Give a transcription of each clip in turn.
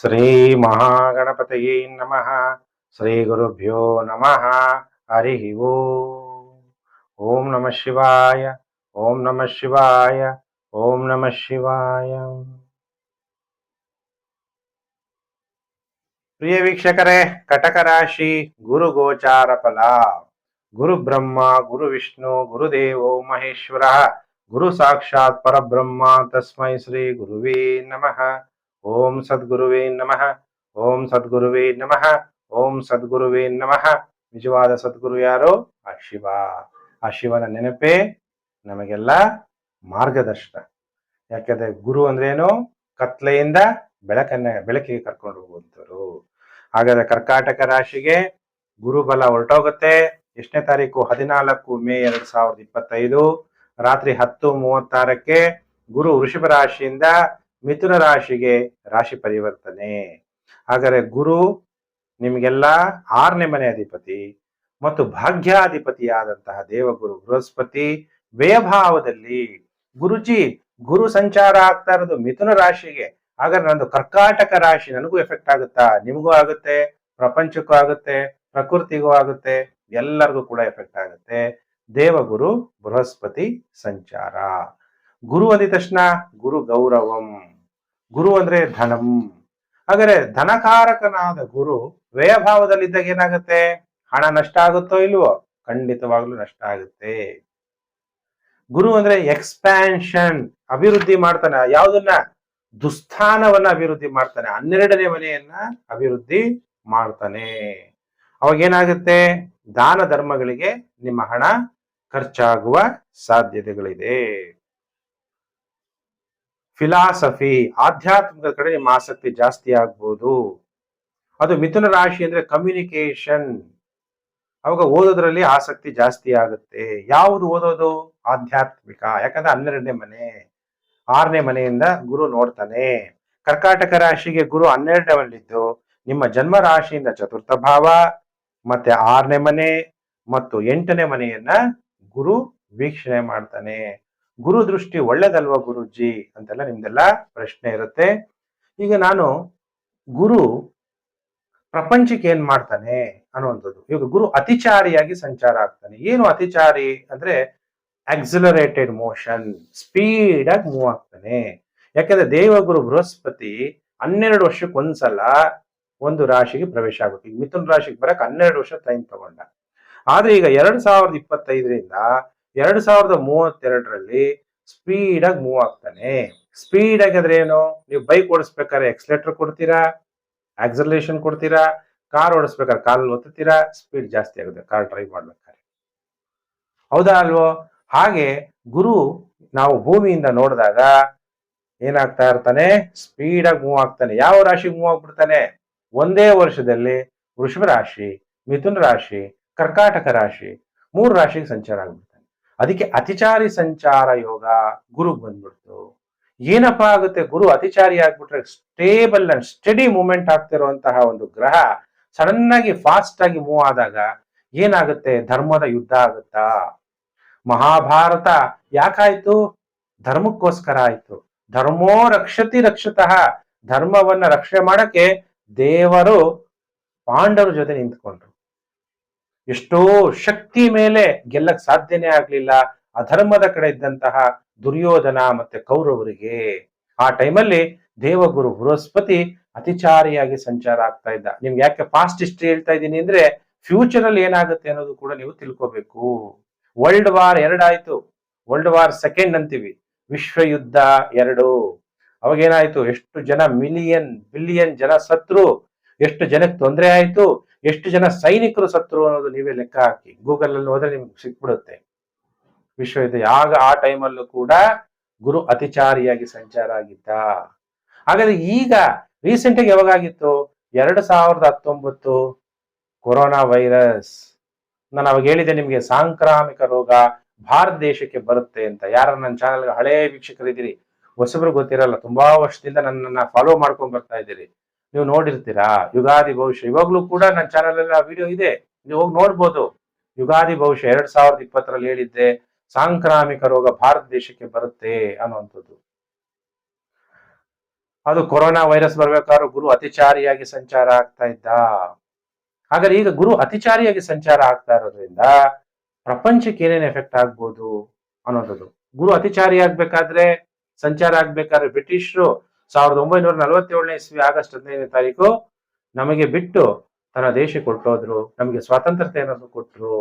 ಶ್ರೀ ಮಹಾಗಣಪತಯೇ ನಮಃ. ಶ್ರೀ ಗುರುಭ್ಯೋ ನಮಃ. ಹರಿ ಓಂ. ನಮ ಶಿವಾಯ. ಓಂ ನಮ ಶಿವಾಯ. ಓಂ ನಮ ಶಿವಾಯ. ಪ್ರಿಯ ವೀಕ್ಷಕರೇ ಕಟಕ ರಾಶಿ ಗುರು ಗೋಚಾರ ಫಲ. ಗುರು ಬ್ರಹ್ಮ, ಗುರು ವಿಷ್ಣು ಗುರುದೇವೋ ಮಹೇಶ್ವರ. ಗುರು ಸಾಕ್ಷಾತ್ ಪರಬ್ರಹ್ಮ. ತಸ್ಮೈ ಶ್ರೀ ಗುರುವೇ ನಮಃ. ಓಂ ಸದ್ಗುರುವೇ ನಮಃ. ಓಂ ಸದ್ಗುರುವೇ ನಮಃ. ಓಂ ಸದ್ಗುರುವೇ ನಮಃ. ನಿಜವಾದ ಸದ್ಗುರು ಯಾರು? ಆ ಶಿವ. ಆ ಶಿವನ ನೆನಪೇ ನಮಗೆಲ್ಲ ಮಾರ್ಗದರ್ಶನ. ಯಾಕಂದ್ರೆ ಗುರು ಅಂದ್ರೇನು? ಕತ್ಲೆಯಿಂದ ಬೆಳಕನ್ನ, ಬೆಳಕಿಗೆ ಕರ್ಕೊಂಡು ಹೋಗುವಂಥವ್ರು. ಹಾಗಾದ್ರೆ ಕರ್ಕಾಟಕ ರಾಶಿಗೆ ಗುರುಬಲ ಹೊರಟೋಗುತ್ತೆ. ಎಷ್ಟನೇ ತಾರೀಕು? ಹದಿನಾಲ್ಕು ಮೇ ಎರಡ್ ಸಾವಿರದ ಇಪ್ಪತ್ತೈದು. ರಾತ್ರಿ ಹತ್ತು ಮೂವತ್ತಾರಕ್ಕೆ ಗುರು ವೃಷಭ ರಾಶಿಯಿಂದ ಮಿಥುನ ರಾಶಿಗೆ ರಾಶಿ ಪರಿವರ್ತನೆ. ಹಾಗಾದರೆ ಗುರು ನಿಮಗೆಲ್ಲ ಆರನೇ ಮನೆ ಅಧಿಪತಿ ಮತ್ತು ಭಾಗ್ಯಾಧಿಪತಿಯಾದಂತಹ ದೇವಗುರು ಬೃಹಸ್ಪತಿ ವ್ಯಯಭಾವದಲ್ಲಿ ಗುರುಜಿ, ಗುರು ಸಂಚಾರ ಆಗ್ತಾ ಇರೋದು ಮಿಥುನ ರಾಶಿಗೆ. ಹಾಗಾದ್ರೆ ನಂದು ಕರ್ಕಾಟಕ ರಾಶಿ ನನಗೂ ಎಫೆಕ್ಟ್ ಆಗುತ್ತಾ? ನಿಮಗೂ ಆಗುತ್ತೆ, ಪ್ರಪಂಚಕ್ಕೂ ಆಗುತ್ತೆ, ಪ್ರಕೃತಿಗೂ ಆಗುತ್ತೆ, ಎಲ್ಲರಿಗೂ ಕೂಡ ಎಫೆಕ್ಟ್ ಆಗುತ್ತೆ. ದೇವಗುರು ಬೃಹಸ್ಪತಿ ಸಂಚಾರ. ಗುರು ಅಂದಿದ ತಕ್ಷಣ ಗುರು ಗೌರವಂ. ಗುರು ಅಂದ್ರೆ ಧನಂ. ಹಾಗಾದ್ರೆ ಧನಕಾರಕನಾದ ಗುರು ವ್ಯಯಭಾವದಲ್ಲಿದ್ದಾಗ ಏನಾಗುತ್ತೆ? ಹಣ ನಷ್ಟ ಆಗುತ್ತೋ ಇಲ್ವೋ? ಖಂಡಿತವಾಗ್ಲೂ ನಷ್ಟ ಆಗುತ್ತೆ. ಗುರು ಅಂದ್ರೆ ಎಕ್ಸ್ಪ್ಯಾನ್ಷನ್ ಅಭಿವೃದ್ಧಿ ಮಾಡ್ತಾನೆ. ಯಾವುದನ್ನ? ದುಸ್ಥಾನವನ್ನ ಅಭಿವೃದ್ಧಿ ಮಾಡ್ತಾನೆ. ಹನ್ನೆರಡನೇ ಮನೆಯನ್ನ ಅಭಿವೃದ್ಧಿ ಮಾಡ್ತಾನೆ. ಅವಾಗ ಏನಾಗುತ್ತೆ? ದಾನ ಧರ್ಮಗಳಿಗೆ ನಿಮ್ಮ ಹಣ ಖರ್ಚಾಗುವ ಸಾಧ್ಯತೆಗಳಿದೆ. ಫಿಲಾಸಫಿ ಆಧ್ಯಾತ್ಮಿಕ ಕಡೆ ನಿಮ್ಮ ಆಸಕ್ತಿ ಜಾಸ್ತಿ ಆಗ್ಬೋದು. ಅದು ಮಿಥುನ ರಾಶಿ ಅಂದ್ರೆ ಕಮ್ಯುನಿಕೇಶನ್ ಅವಾಗ ಓದೋದ್ರಲ್ಲಿ ಆಸಕ್ತಿ ಜಾಸ್ತಿ ಆಗುತ್ತೆ. ಯಾವುದು ಓದೋದು? ಆಧ್ಯಾತ್ಮಿಕ. ಯಾಕಂದ್ರೆ ಹನ್ನೆರಡನೇ ಮನೆ. ಆರನೇ ಮನೆಯಿಂದ ಗುರು ನೋಡ್ತಾನೆ. ಕರ್ಕಾಟಕ ರಾಶಿಗೆ ಗುರು ಹನ್ನೆರಡನಲ್ಲಿದ್ದು ನಿಮ್ಮ ಜನ್ಮ ರಾಶಿಯಿಂದ ಚತುರ್ಥ ಭಾವ, ಮತ್ತೆ ಆರನೇ ಮನೆ, ಮತ್ತು ಎಂಟನೇ ಮನೆಯನ್ನ ಗುರು ವೀಕ್ಷಣೆ ಮಾಡ್ತಾನೆ. ಗುರು ದೃಷ್ಟಿ ಒಳ್ಳೇದಲ್ವಾ ಗುರುಜಿ? ಅಂತೆಲ್ಲ ನಿಮ್ದೆಲ್ಲ ಪ್ರಶ್ನೆ ಇರುತ್ತೆ. ಈಗ ನಾನು ಗುರು ಪ್ರಪಂಚಕ್ಕೆ ಏನ್ ಮಾಡ್ತಾನೆ ಅನ್ನುವಂಥದ್ದು. ಈಗ ಗುರು ಅತಿಚಾರಿಯಾಗಿ ಸಂಚಾರ ಆಗ್ತಾನೆ. ಏನು ಅತಿಚಾರಿ ಅಂದ್ರೆ ಆಕ್ಸಿಲರೇಟೆಡ್ ಮೋಷನ್ ಸ್ಪೀಡ್ ಆಗಿ ಮೂವ್ ಆಗ್ತಾನೆ. ಯಾಕಂದ್ರೆ ದೇವಗುರು ಬೃಹಸ್ಪತಿ ಹನ್ನೆರಡು ವರ್ಷಕ್ಕೆ ಒಂದ್ಸಲ ಒಂದು ರಾಶಿಗೆ ಪ್ರವೇಶ ಆಗುತ್ತೆ. ಈಗ ಮಿಥುನ್ ರಾಶಿಗೆ ಬರಕ್ ಹನ್ನೆರಡು ವರ್ಷ ಟೈಮ್ ತಗೊಂಡ. ಆದ್ರೆ ಈಗ ಎರಡ್ ಸಾವಿರದ ಇಪ್ಪತ್ತೈದರಿಂದ ಎರಡ್ ಸಾವಿರದ ಮೂವತ್ತೆರಡರಲ್ಲಿ ಸ್ಪೀಡ್ ಆಗಿ ಮೂವ್ ಆಗ್ತಾನೆ. ಸ್ಪೀಡ್ ಆಗಿದ್ರೆ ಏನು? ನೀವು ಬೈಕ್ ಓಡಿಸ್ಬೇಕಾದ್ರೆ ಎಕ್ಸ್ಲೇಟರ್ ಕೊಡ್ತೀರಾ? ಆಕ್ಸಲೇಷನ್ ಕೊಡ್ತೀರಾ? ಕಾರ್ ಓಡಿಸ್ಬೇಕಾದ್ರೆ ಕಾಲಲ್ಲಿ ಒತ್ತೀರಾ ಸ್ಪೀಡ್ ಜಾಸ್ತಿ ಆಗುತ್ತೆ, ಕಾರ್ ಡ್ರೈವ್ ಮಾಡ್ಬೇಕಾದ್ರೆ. ಹೌದಾ ಅಲ್ವೋ? ಹಾಗೆ ಗುರು ನಾವು ಭೂಮಿಯಿಂದ ನೋಡಿದಾಗ ಏನಾಗ್ತಾ ಇರ್ತಾನೆ? ಸ್ಪೀಡ್ ಆಗಿ ಮೂವ್ ಆಗ್ತಾನೆ. ಯಾವ ರಾಶಿಗೆ ಮೂವ್ ಆಗ್ಬಿಡ್ತಾನೆ? ಒಂದೇ ವರ್ಷದಲ್ಲಿ ವೃಷಭ ರಾಶಿ, ಮಿಥುನ ರಾಶಿ, ಕರ್ಕಾಟಕ ರಾಶಿ, ಮೂರು ರಾಶಿಗೆ ಸಂಚಾರ ಆಗ್ಬಿಡ್ತಾನೆ. ಅದಕ್ಕೆ ಅತಿಚಾರಿ ಸಂಚಾರ ಯೋಗ ಗುರು ಬಂದ್ಬಿಡ್ತು. ಏನಪ್ಪಾ ಆಗುತ್ತೆ? ಗುರು ಅತಿಚಾರಿ ಆಗ್ಬಿಟ್ರೆ ಸ್ಟೇಬಲ್ ಅಂಡ್ ಸ್ಟಡಿ ಮೂವ್ಮೆಂಟ್ ಆಗ್ತಿರುವಂತಹ ಒಂದು ಗ್ರಹ ಸಡನ್ ಆಗಿ ಫಾಸ್ಟ್ ಆಗಿ ಮೂವ್ ಆದಾಗ ಏನಾಗುತ್ತೆ? ಧರ್ಮದ ಯುದ್ಧ ಆಗುತ್ತಾ? ಮಹಾಭಾರತ ಯಾಕಾಯ್ತು? ಧರ್ಮಕ್ಕೋಸ್ಕರ ಆಯ್ತು. ಧರ್ಮೋ ರಕ್ಷತಿ ರಕ್ಷತಃ. ಧರ್ಮವನ್ನ ರಕ್ಷಣೆ ಮಾಡಕ್ಕೆ ದೇವರು ಪಾಂಡವರ ಜೊತೆ ನಿಂತ್ಕೊಂಡ್ರು. ಎಷ್ಟೋ ಶಕ್ತಿ ಮೇಲೆ ಗೆಲ್ಲಕ್ ಸಾಧ್ಯನೇ ಆಗ್ಲಿಲ್ಲ. ಅಧರ್ಮದ ಕಡೆ ಇದ್ದಂತಹ ದುರ್ಯೋಧನ ಮತ್ತೆ ಕೌರವರಿಗೆ ಆ ಟೈಮಲ್ಲಿ ದೇವಗುರು ಬೃಹಸ್ಪತಿ ಅತಿಚಾರಿಯಾಗಿ ಸಂಚಾರ ಆಗ್ತಾ ಇದ್ದ. ನಿಮ್ಗೆ ಯಾಕೆ ಫಾಸ್ಟ್ ಹಿಸ್ಟ್ರಿ ಹೇಳ್ತಾ ಇದ್ದೀನಿ ಅಂದ್ರೆ ಫ್ಯೂಚರ್ ಅಲ್ಲಿ ಏನಾಗುತ್ತೆ ಅನ್ನೋದು ಕೂಡ ನೀವು ತಿಳ್ಕೋಬೇಕು. ವರ್ಲ್ಡ್ ವಾರ್ ಎರಡಾಯ್ತು ವರ್ಲ್ಡ್ ವಾರ್ ಸೆಕೆಂಡ್ ಅಂತೀವಿ. ವಿಶ್ವ ಯುದ್ಧ ಎರಡು ಅವಾಗೇನಾಯ್ತು ಎಷ್ಟು ಜನ ಮಿಲಿಯನ್ ಬಿಲಿಯನ್ ಜನ ಸತ್ರು ಎಷ್ಟು ಜನಕ್ಕೆ ತೊಂದರೆ ಆಯ್ತು? ಎಷ್ಟು ಜನ ಸೈನಿಕರು ಸತ್ರು ಅನ್ನೋದು ನೀವೇ ಲೆಕ್ಕ ಹಾಕಿ ಗೂಗಲ್ ಅಲ್ಲಿ ಹೋದ್ರೆ ನಿಮ್ಗೆ ಸಿಕ್ಬಿಡುತ್ತೆ. ವಿಶ್ವ ಯುದ್ಧ ಆಗ ಆ ಟೈಮಲ್ಲೂ ಕೂಡ ಗುರು ಅತಿಚಾರಿಯಾಗಿ ಸಂಚಾರ ಆಗಿದ್ದ ಹಾಗಾದ್ರೆ ಈಗ ರೀಸೆಂಟ್ ಆಗಿ ಯಾವಾಗಾಗಿತ್ತು ಎರಡು ಸಾವಿರದ ಹತ್ತೊಂಬತ್ತು ಕೊರೋನಾ ವೈರಸ್ ನಾನು ಅವಾಗ ಹೇಳಿದೆ ನಿಮ್ಗೆ ಸಾಂಕ್ರಾಮಿಕ ರೋಗ ಭಾರತ ದೇಶಕ್ಕೆ ಬರುತ್ತೆ ಅಂತ. ಯಾರ ನನ್ನ ಚಾನಲ್ಗೆ ಹಳೇ ವೀಕ್ಷಕರಿದ್ದೀರಿ, ಹೊಸಬ್ರು ಗೊತ್ತಿರಲ್ಲ, ತುಂಬಾ ವರ್ಷದಿಂದ ನನ್ನನ್ನ ಫಾಲೋ ಮಾಡ್ಕೊಂಡ್ ಬರ್ತಾ ಇದ್ದೀರಿ. ನೀವು ನೋಡಿರ್ತೀರಾ? ಯುಗಾದಿ ಭವಿಷ್ಯ. ಇವಾಗ್ಲೂ ಕೂಡ ನನ್ನ ಚಾನಲ್ ಅಲ್ಲಿ ವಿಡಿಯೋ ಇದೆ. ನೀವು ಹೋಗಿ ನೋಡ್ಬೋದು. ಯುಗಾದಿ ಭವಿಷ್ಯ ಎರಡ್ ಸಾವಿರದ ಇಪ್ಪತ್ತರಲ್ಲಿ ಹೇಳಿದ್ದೆ, ಸಾಂಕ್ರಾಮಿಕ ರೋಗ ಭಾರತ ದೇಶಕ್ಕೆ ಬರುತ್ತೆ ಅನ್ನುವಂಥದ್ದು. ಅದು ಕೊರೋನಾ ವೈರಸ್ ಬರ್ಬೇಕಾದ್ರೂ ಗುರು ಅತಿಚಾರಿಯಾಗಿ ಸಂಚಾರ ಆಗ್ತಾ ಇದ್ದ. ಹಾಗಾದ್ರೆ ಈಗ ಗುರು ಅತಿಚಾರಿಯಾಗಿ ಸಂಚಾರ ಆಗ್ತಾ ಇರೋದ್ರಿಂದ ಪ್ರಪಂಚಕ್ಕೆ ಏನೇನು ಎಫೆಕ್ಟ್ ಆಗ್ಬೋದು ಅನ್ನೋದು ಗುರು ಅತಿಚಾರಿ ಆಗ್ಬೇಕಾದ್ರೆ, ಸಂಚಾರ ಆಗ್ಬೇಕಾದ್ರೆ ಬ್ರಿಟಿಷರು ಸಾವಿರದ ಒಂಬೈನೂರ ನಲವತ್ತೇಳನೇ ಇಸ್ವಿ ಆಗಸ್ಟ್ ಹದಿನೈದನೇ ತಾರೀಕು ನಮಗೆ ಬಿಟ್ಟು ತನ್ನ ದೇಶಕ್ಕೆ ಕೊಟ್ಟೋದ್ರು, ನಮಗೆ ಸ್ವಾತಂತ್ರ್ಯತೆ ಅನ್ನೋದು ಕೊಟ್ರು.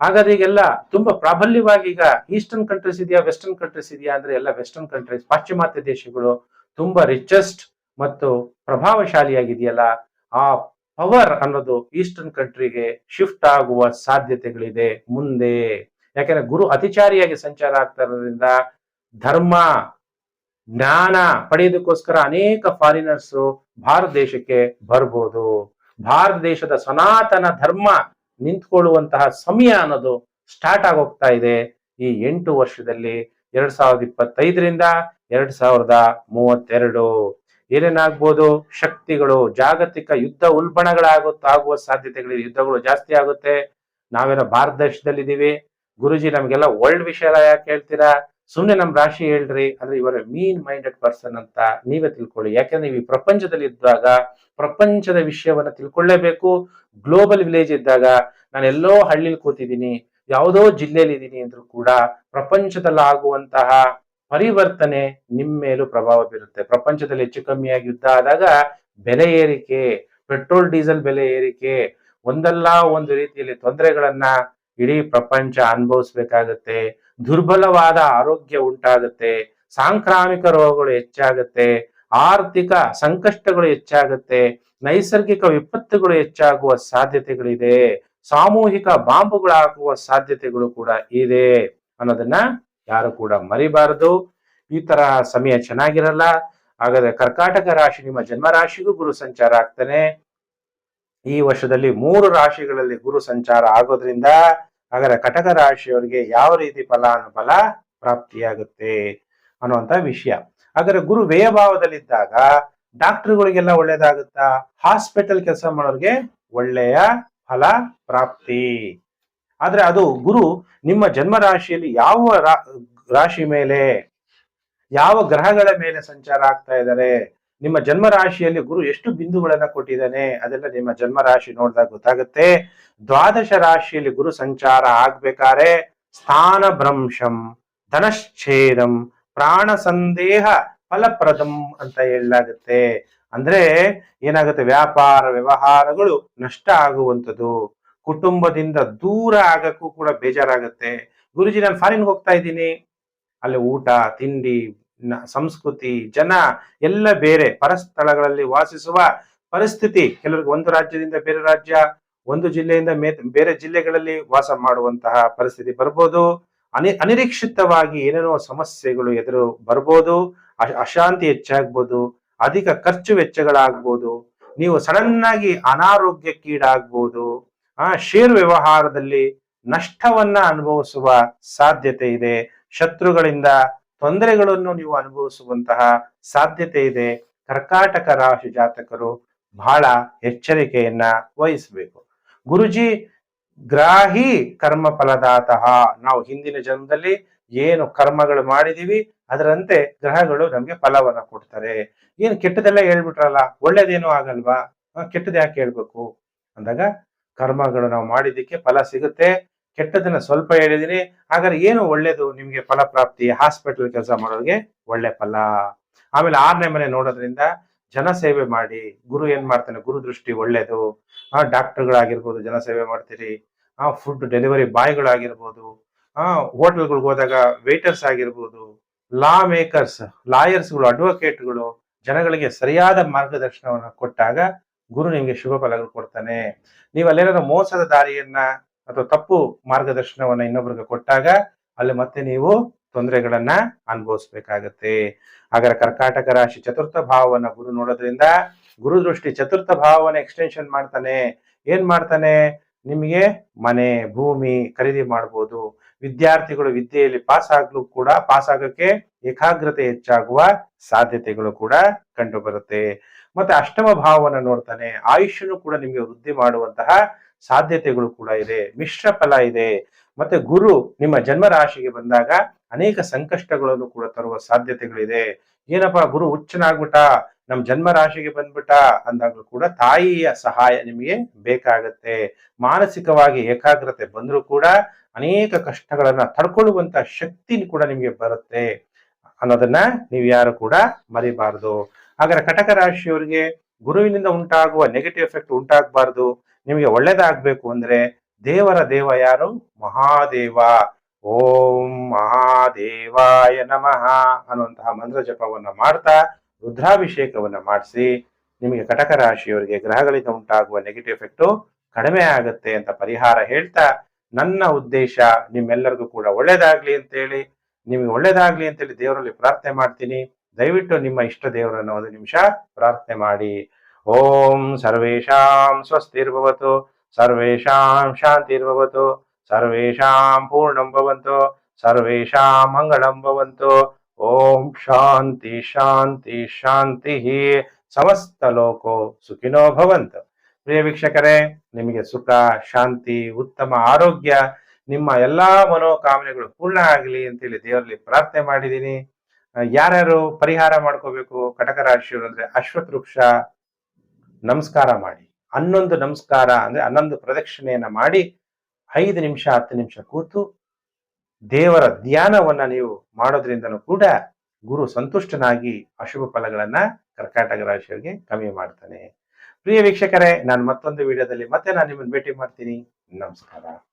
ಹಾಗಾದ್ರೆ ಈಗೆಲ್ಲ ತುಂಬಾ ಪ್ರಾಬಲ್ಯವಾಗಿ ಈಗ ಈಸ್ಟರ್ನ್ ಕಂಟ್ರೀಸ್ ಇದೆಯಾ ವೆಸ್ಟರ್ನ್ ಕಂಟ್ರೀಸ್ ಇದೆಯಾ ಅಂದ್ರೆ ಎಲ್ಲ ವೆಸ್ಟರ್ನ್ ಕಂಟ್ರೀಸ್ ಪಾಶ್ಚಿಮಾತ್ಯ ದೇಶಗಳು ತುಂಬಾ ರಿಚೆಸ್ಟ್ ಮತ್ತು ಪ್ರಭಾವಶಾಲಿಯಾಗಿದೆಯಲ್ಲ. ಆ ಪವರ್ ಅನ್ನೋದು ಈಸ್ಟರ್ನ್ ಕಂಟ್ರಿಗೆ ಶಿಫ್ಟ್ ಆಗುವ ಸಾಧ್ಯತೆಗಳಿದೆ ಮುಂದೆ. ಯಾಕಂದ್ರೆ ಗುರು ಅತಿಚಾರಿಯಾಗಿ ಸಂಚಾರ ಆಗ್ತಾ ಇರೋದ್ರಿಂದ ಧರ್ಮ ಜ್ಞಾನ ಪಡೆಯೋದಕ್ಕೋಸ್ಕರ ಅನೇಕ ಫಾರಿನರ್ಸ್ ಭಾರತ ದೇಶಕ್ಕೆ ಬರ್ಬೋದು. ಭಾರತ ದೇಶದ ಸನಾತನ ಧರ್ಮ ನಿಂತ್ಕೊಳ್ಳುವಂತಹ ಸಮಯ ಅನ್ನೋದು ಸ್ಟಾರ್ಟ್ ಆಗೋಗ್ತಾ ಇದೆ. ಈ ಎಂಟು ವರ್ಷದಲ್ಲಿ ಎರಡ್ ಸಾವಿರದ ಇಪ್ಪತ್ತೈದರಿಂದ ಎರಡ್ ಸಾವಿರದ ಮೂವತ್ತೆರಡು. ಏನೇನಾಗ್ಬೋದು? ಶಕ್ತಿಗಳು, ಜಾಗತಿಕ ಯುದ್ಧ ಉಲ್ಬಣಗಳಾಗುತ್ತಾಗುವ ಸಾಧ್ಯತೆಗಳಿದೆ ಯುದ್ಧಗಳು ಜಾಸ್ತಿ ಆಗುತ್ತೆ. ನಾವೇನೋ ಭಾರತ ದೇಶದಲ್ಲಿದ್ದೀವಿ. ಗುರುಜಿ, ನಮಗೆಲ್ಲ ವರ್ಲ್ಡ್ ವಿಷಯ ಯಾಕೆ ಹೇಳ್ತೀರಾ? ಸುಮ್ನೆ ನಮ್ಮ ರಾಶಿ ಹೇಳ್ರಿ ಅಂದ್ರೆ ಇವರ ಮೀನ್ ಮೈಂಡೆಡ್ ಪರ್ಸನ್ ಅಂತ ನೀವೇ ತಿಳ್ಕೊಳ್ಳಿ. ಯಾಕಂದ್ರೆ ನೀವು ಪ್ರಪಂಚದಲ್ಲಿ ಇದ್ದಾಗ, ಪ್ರಪಂಚದ ವಿಷಯವನ್ನ ತಿಳ್ಕೊಳ್ಳೇಬೇಕು. ಗ್ಲೋಬಲ್ ವಿಲೇಜ್ ಇದ್ದಾಗ ನಾನು ಎಲ್ಲೋ ಹಳ್ಳಿಲಿ ಕೂತಿದ್ದೀನಿ, ಯಾವುದೋ ಜಿಲ್ಲೆಯಲ್ಲಿ ಇದ್ದೀನಿ ಅಂದ್ರೂ ಕೂಡ ಪ್ರಪಂಚದಲ್ಲಿ ಆಗುವಂತಹ ಪರಿವರ್ತನೆ ನಿಮ್ಮ ಮೇಲೂ ಪ್ರಭಾವ ಬೀರುತ್ತೆ. ಪ್ರಪಂಚದಲ್ಲಿ ಹೆಚ್ಚು ಕಮ್ಮಿಯಾಗಿ ಯುದ್ಧ ಆದಾಗ ಬೆಲೆ ಏರಿಕೆ, ಪೆಟ್ರೋಲ್, ಡೀಸೆಲ್ ಬೆಲೆ ಏರಿಕೆ, ಒಂದಲ್ಲ ಒಂದು ರೀತಿಯಲ್ಲಿ ತೊಂದರೆಗಳನ್ನ ಇಡೀ ಪ್ರಪಂಚ ಅನುಭವಿಸ್ಬೇಕಾಗತ್ತೆ. ದುರ್ಬಲವಾದ ಆರೋಗ್ಯ ಉಂಟಾಗುತ್ತೆ, ಸಾಂಕ್ರಾಮಿಕ ರೋಗಗಳು ಹೆಚ್ಚಾಗುತ್ತೆ, ಆರ್ಥಿಕ ಸಂಕಷ್ಟಗಳು ಹೆಚ್ಚಾಗುತ್ತೆ, ನೈಸರ್ಗಿಕ ವಿಪತ್ತುಗಳು ಹೆಚ್ಚಾಗುವ ಸಾಧ್ಯತೆಗಳಿದೆ, ಸಾಮೂಹಿಕ ಬಾಂಬುಗಳಾಗುವ ಸಾಧ್ಯತೆಗಳು ಕೂಡ ಇದೆ ಅನ್ನೋದನ್ನ ಯಾರು ಕೂಡ ಮರಿಬಾರದು. ಈ ತರ ಸಮಯ ಚೆನ್ನಾಗಿರಲ್ಲ, ಹಾಗಾದ್ರೆ ಕರ್ಕಾಟಕ ರಾಶಿ ನಿಮ್ಮ ಜನ್ಮ ರಾಶಿಗೂ ಗುರು ಸಂಚಾರ ಆಗ್ತಾನೆ. ಈ ವರ್ಷದಲ್ಲಿ ಮೂರು ರಾಶಿಗಳಲ್ಲಿ ಗುರು ಸಂಚಾರ ಆಗೋದ್ರಿಂದ ಹಾಗಾದ್ರೆ ಕಟಕ ರಾಶಿಯವರಿಗೆ ಯಾವ ರೀತಿ ಫಲಾನುಫಲ ಪ್ರಾಪ್ತಿಯಾಗುತ್ತೆ ಅನ್ನುವಂತ ವಿಷಯ. ಹಾಗಾದ್ರೆ ಗುರು ವ್ಯಯಭಾವದಲ್ಲಿದ್ದಾಗ ಡಾಕ್ಟರ್ಗಳಿಗೆಲ್ಲ ಒಳ್ಳೇದಾಗುತ್ತಾ? ಹಾಸ್ಪಿಟಲ್ ಕೆಲಸ ಮಾಡೋರಿಗೆ ಒಳ್ಳೆಯ ಫಲ ಪ್ರಾಪ್ತಿ. ಆದ್ರೆ ಅದು ಗುರು ನಿಮ್ಮ ಜನ್ಮ ರಾಶಿಯಲ್ಲಿ ಯಾವ ರಾಶಿ ಮೇಲೆ, ಯಾವ ಗ್ರಹಗಳ ಮೇಲೆ ಸಂಚಾರ ಆಗ್ತಾ ಇದ್ದಾರೆ? ನಿಮ್ಮ ಜನ್ಮ ರಾಶಿಯಲ್ಲಿ ಗುರು ಎಷ್ಟು ಬಿಂದುಗಳನ್ನ ಕೊಟ್ಟಿದ್ದಾನೆ ಅದೆಲ್ಲ ನಿಮ್ಮ ಜನ್ಮ ರಾಶಿ ನೋಡಿದಾಗ ಗೊತ್ತಾಗುತ್ತೆ. ದ್ವಾದಶ ರಾಶಿಯಲ್ಲಿ ಗುರು ಸಂಚಾರ ಆಗ್ಬೇಕಾದ್ರೆ ಸ್ಥಾನ ಭ್ರಂಶಂ, ಧನಶ್ಛೇದಂ, ಪ್ರಾಣ ಸಂದೇಹ ಫಲಪ್ರದಂ ಅಂತ ಹೇಳಲಾಗುತ್ತೆ. ಅಂದ್ರೆ ಏನಾಗುತ್ತೆ? ವ್ಯಾಪಾರ ವ್ಯವಹಾರಗಳು ನಷ್ಟ ಆಗುವಂಥದ್ದು. ಕುಟುಂಬದಿಂದ ದೂರ ಆಗಕ್ಕೂ ಕೂಡ ಬೇಜಾರಾಗುತ್ತೆ. ಗುರುಜಿ, ನಾನು ಫಾರಿನ್ಗೆ ಹೋಗ್ತಾ ಇದ್ದೀನಿ. ಅಲ್ಲಿ ಊಟ, ತಿಂಡಿ ಸಂಸ್ಕೃತಿ, ಜನ ಎಲ್ಲ ಬೇರೆ ಪರಸ್ಥಳಗಳಲ್ಲಿ ವಾಸಿಸುವ ಪರಿಸ್ಥಿತಿ. ಕೆಲವರಿಗೆ ಒಂದು ರಾಜ್ಯದಿಂದ ಬೇರೆ ರಾಜ್ಯ, ಒಂದು ಜಿಲ್ಲೆಯಿಂದ ಬೇರೆ ಜಿಲ್ಲೆಗಳಲ್ಲಿ ವಾಸ ಮಾಡುವಂತಹ ಪರಿಸ್ಥಿತಿ ಬರ್ಬೋದು. ಅನಿ, ಅನಿರೀಕ್ಷಿತವಾಗಿ ಏನೇನೋ ಸಮಸ್ಯೆಗಳು ಎದುರು ಬರ್ಬೋದು. ಅಶಾಂತಿ ಹೆಚ್ಚಾಗ್ಬೋದು. ಅಧಿಕ ಖರ್ಚು ವೆಚ್ಚಗಳಾಗ್ಬೋದು. ನೀವು ಸಡನ್ ಆಗಿ ಅನಾರೋಗ್ಯಕ್ಕೀಡಾಗ್ಬೋದು ಆ, ಷೇರು ವ್ಯವಹಾರದಲ್ಲಿ ನಷ್ಟವನ್ನ ಅನುಭವಿಸುವ ಸಾಧ್ಯತೆ ಇದೆ. ಶತ್ರುಗಳಿಂದ ತೊಂದರೆಗಳನ್ನು ನೀವು ಅನುಭವಿಸುವಂತಹ ಸಾಧ್ಯತೆ ಇದೆ. ಕರ್ಕಾಟಕ ರಾಶಿ ಜಾತಕರು ಬಹಳ ಎಚ್ಚರಿಕೆಯನ್ನ ವಹಿಸಬೇಕು. ಗುರುಜಿ, ಗ್ರಾಹಿ ಕರ್ಮ ಫಲದಾತಃ. ನಾವು ಹಿಂದಿನ ಜನ್ಮದಲ್ಲಿ ಏನು ಕರ್ಮಗಳು ಮಾಡಿದೀವಿ, ಅದರಂತೆ ಗ್ರಹಗಳು ನಮ್ಗೆ ಫಲವನ್ನ ಕೊಡ್ತಾರೆ. ಏನು ಕೆಟ್ಟದೆಲ್ಲ ಹೇಳ್ಬಿಟ್ರಲ್ಲ, ಒಳ್ಳೇದೇನು ಆಗಲ್ವಾ? ಕೆಟ್ಟದ ಯಾಕೆ ಹೇಳ್ಬೇಕು? ಅಂದಾಗ ಕರ್ಮಗಳು ನಾವು ಮಾಡಿದ್ದಕ್ಕೆ ಫಲ ಸಿಗುತ್ತೆ. ಕೆಟ್ಟದನ್ನ ಸ್ವಲ್ಪ ಹೇಳಿದೀನಿ ಹಾಗಾದ್ರೆ ಏನು ಒಳ್ಳೇದು ನಿಮ್ಗೆ ಫಲ ಪ್ರಾಪ್ತಿ ಹಾಸ್ಪಿಟಲ್ ಕೆಲಸ ಮಾಡೋರಿಗೆ ಒಳ್ಳೆ ಫಲ? ಆಮೇಲೆ ಆರನೇ ಮನೆ ನೋಡೋದ್ರಿಂದ ಜನಸೇವೆ ಮಾಡಿ, ಗುರು ಏನ್ ಮಾಡ್ತಾನೆ, ಗುರು ದೃಷ್ಟಿ ಒಳ್ಳೇದು, ಆ ಡಾಕ್ಟರ್ಗಳಾಗಿರ್ಬೋದು ಜನಸೇವೆ ಮಾಡ್ತೀರಿ, ಆ ಫುಡ್ ಡೆಲಿವರಿ ಬಾಯ್ಗಳಾಗಿರ್ಬೋದು, ಆ ಹೋಟೆಲ್ಗಳಿಗೆ ಹೋದಾಗ ವೇಟರ್ಸ್ ಆಗಿರ್ಬೋದು ಲಾ ಮೇಕರ್ಸ್ ಲಾಯರ್ಸ್ಗಳು ಅಡ್ವೊಕೇಟ್ಗಳು ಜನಗಳಿಗೆ ಸರಿಯಾದ ಮಾರ್ಗದರ್ಶನವನ್ನು ಕೊಟ್ಟಾಗ ಗುರು ನಿಮಗೆ ಶುಭ ಫಲಗಳು ಕೊಡ್ತಾನೆ. ನೀವು ಅಲ್ಲೇನಾದ್ರು ಮೋಸದ ದಾರಿಯನ್ನ ಅಥವಾ ತಪ್ಪು ಮಾರ್ಗದರ್ಶನವನ್ನ ಇನ್ನೊಬ್ರಿಗೆ ಕೊಟ್ಟಾಗ ಅಲ್ಲಿ ಮತ್ತೆ ನೀವು ತೊಂದರೆಗಳನ್ನ ಅನುಭವಿಸ್ಬೇಕಾಗತ್ತೆ. ಹಾಗಾದ್ರೆ ಕರ್ಕಾಟಕ ರಾಶಿ ಚತುರ್ಥ ಭಾವವನ್ನ ಗುರು ನೋಡೋದ್ರಿಂದ ಗುರು ದೃಷ್ಟಿ ಚತುರ್ಥ ಭಾವವನ್ನ ಎಕ್ಸ್ಟೆನ್ಷನ್ ಮಾಡ್ತಾನೆ. ಏನ್ ಮಾಡ್ತಾನೆ? ನಿಮಗೆ ಮನೆ, ಭೂಮಿ ಖರೀದಿ ಮಾಡ್ಬೋದು. ವಿದ್ಯಾರ್ಥಿಗಳು ವಿದ್ಯೆಯಲ್ಲಿ ಪಾಸ್ ಆಗ್ಲು ಕೂಡ ಪಾಸ್ ಆಗಕ್ಕೆ ಏಕಾಗ್ರತೆ ಹೆಚ್ಚಾಗುವ ಸಾಧ್ಯತೆಗಳು ಕೂಡ ಕಂಡು ಬರುತ್ತೆ ಮತ್ತೆ ಅಷ್ಟಮ ಭಾವವನ್ನ ನೋಡ್ತಾನೆ. ಆಯುಷ್ಯನು ಕೂಡ ನಿಮಗೆ ವೃದ್ಧಿ ಮಾಡುವಂತಹ ಸಾಧ್ಯತೆಗಳು ಕೂಡ ಇದೆ. ಮಿಶ್ರ ಫಲ ಇದೆ. ಮತ್ತೆ ಗುರು ನಿಮ್ಮ ಜನ್ಮ ರಾಶಿಗೆ ಬಂದಾಗ ಅನೇಕ ಸಂಕಷ್ಟಗಳನ್ನು ಕೂಡ ತರುವ ಸಾಧ್ಯತೆಗಳಿದೆ. ಏನಪ್ಪಾ ಗುರು ಹುಚ್ಚನಾಗ್ಬಿಟ್ಟ ನಮ್ಮ ಜನ್ಮ ರಾಶಿಗೆ ಬಂದ್ಬಿಟ್ಟ ಅಂದಾಗಲೂ ಕೂಡ ತಾಯಿಯ ಸಹಾಯ ನಿಮಗೆ ಬೇಕಾಗತ್ತೆ. ಮಾನಸಿಕವಾಗಿ ಏಕಾಗ್ರತೆ ಬಂದರೂ ಕೂಡ ಅನೇಕ ಕಷ್ಟಗಳನ್ನ ತಡ್ಕೊಳ್ಳುವಂತ ಶಕ್ತಿ ಕೂಡ ನಿಮಗೆ ಬರುತ್ತೆ. ಅನ್ನೋದನ್ನ ನೀವು ಯಾರು ಕೂಡ ಮರಿಬಾರದು. ಹಾಗಾದ್ರೆ ಕಟಕ ರಾಶಿಯವರಿಗೆ ಗುರುವಿನಿಂದ ಉಂಟಾಗುವ ನೆಗೆಟಿವ್ ಎಫೆಕ್ಟ್ ಉಂಟಾಗಬಾರ್ದು. ನಿಮಗೆ ಒಳ್ಳೇದಾಗಬೇಕು ಅಂದ್ರೆ ದೇವರ ದೇವ ಯಾರು? ಮಹಾದೇವ. ಓಂ ಮಹಾದೇವಾಯ ನಮಃ ಅನ್ನುವಂತಹ ಮಂತ್ರ ಜಪವನ್ನ ಮಾಡ್ತಾ ರುದ್ರಾಭಿಷೇಕವನ್ನ ಮಾಡಿಸಿ ನಿಮಗೆ ಕಟಕ ರಾಶಿಯವರಿಗೆ ಗ್ರಹಗಳಿಂದ ಉಂಟಾಗುವ ನೆಗೆಟಿವ್ ಎಫೆಕ್ಟು ಕಡಿಮೆ ಆಗುತ್ತೆ ಅಂತ ಪರಿಹಾರ ಹೇಳ್ತಾ ನನ್ನ ಉದ್ದೇಶ ನಿಮ್ಮೆಲ್ಲರಿಗೂ ಕೂಡ ಒಳ್ಳೇದಾಗ್ಲಿ ಅಂತೇಳಿ. ನಿಮಗೆ ಒಳ್ಳೇದಾಗ್ಲಿ ಅಂತೇಳಿ ದೇವರಲ್ಲಿ ಪ್ರಾರ್ಥನೆ ಮಾಡ್ತೀನಿ. ದಯವಿಟ್ಟು ನಿಮ್ಮ ಇಷ್ಟ ದೇವರನ್ನು ಒಂದು ನಿಮಿಷ ಪ್ರಾರ್ಥನೆ ಮಾಡಿ. ಓಂ ಸರ್ವೇಷಾಂ ಸ್ವಸ್ತಿರ್ಭವತು ಸರ್ವೇಶಾಂ ಶಾಂತಿರ್ಭವತು ಸರ್ವೇಶಾಂ ಪೂರ್ಣಂ ಭವಂತು ಸರ್ವೇಶಾಂ ಮಂಗಳಂ ಭವಂತು ಓಂ ಶಾಂತಿ ಶಾಂತಿ ಶಾಂತಿ ಸಮಸ್ತ ಲೋಕೋ ಸುಖಿನೋ ಭವಂತು ಪ್ರಿಯ ವೀಕ್ಷಕರೇ ನಿಮಗೆ ಸುಖ, ಶಾಂತಿ, ಉತ್ತಮ ಆರೋಗ್ಯ, ನಿಮ್ಮ ಎಲ್ಲಾ ಮನೋಕಾಮನೆಗಳು ಪೂರ್ಣ ಆಗಲಿ ಅಂತೇಳಿ ದೇವರಲ್ಲಿ ಪ್ರಾರ್ಥನೆ ಮಾಡಿದ್ದೀನಿ. ಯಾರ್ಯಾರು ಪರಿಹಾರ ಮಾಡ್ಕೋಬೇಕು, ಕಟಕ ರಾಶಿಯವರು ಅಂದ್ರೆ ಅಶ್ವತ್ ವೃಕ್ಷ ನಮಸ್ಕಾರ ಮಾಡಿ. ಹನ್ನೊಂದು ನಮಸ್ಕಾರ ಅಂದ್ರೆ ಹನ್ನೊಂದು ಪ್ರದಕ್ಷಿಣೆಯನ್ನ ಮಾಡಿ ಐದು ನಿಮಿಷ, ಹತ್ತು ನಿಮಿಷ ಕೂತು ದೇವರ ಧ್ಯಾನವನ್ನ ನೀವು ಮಾಡೋದ್ರಿಂದನೂ ಕೂಡ ಗುರು ಸಂತುಷ್ಟನಾಗಿ ಅಶುಭ ಫಲಗಳನ್ನ ಕರ್ಕಾಟಕ ರಾಶಿಯವರಿಗೆ ಕಮ್ಮಿ ಮಾಡ್ತಾನೆ. ಪ್ರಿಯ ವೀಕ್ಷಕರೇ, ನಾನು ಮತ್ತೊಂದು ವಿಡಿಯೋದಲ್ಲಿ ಮತ್ತೆ ನಾನು ನಿಮ್ಮನ್ನು ಭೇಟಿ ಮಾಡ್ತೀನಿ. ನಮಸ್ಕಾರ.